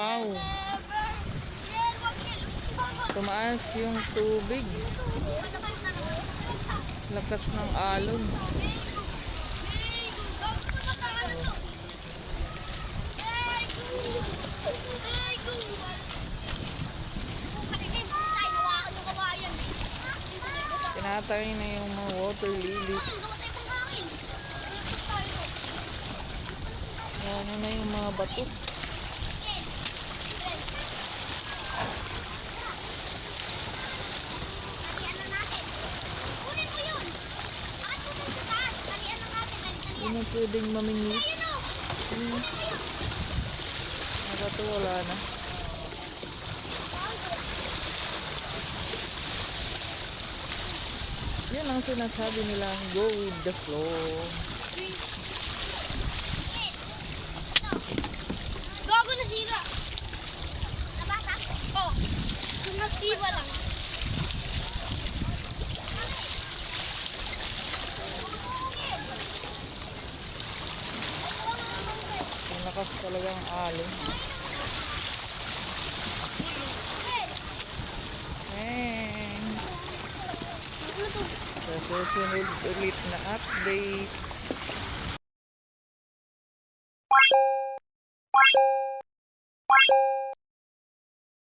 Wow, tumaas yung tubig. Lakas ng alon. Tinatay na yung mga water lilies. Ano na yung mga bato. Hindi na pwedeng mamingwit. Hmm. Mga bato wala na. Yan ang sinasabi nilang go with the flow. Gago na sira. Nabasa? Oo. Natiba lang. lakas talaga ng alon. And sa susunod ulit na update.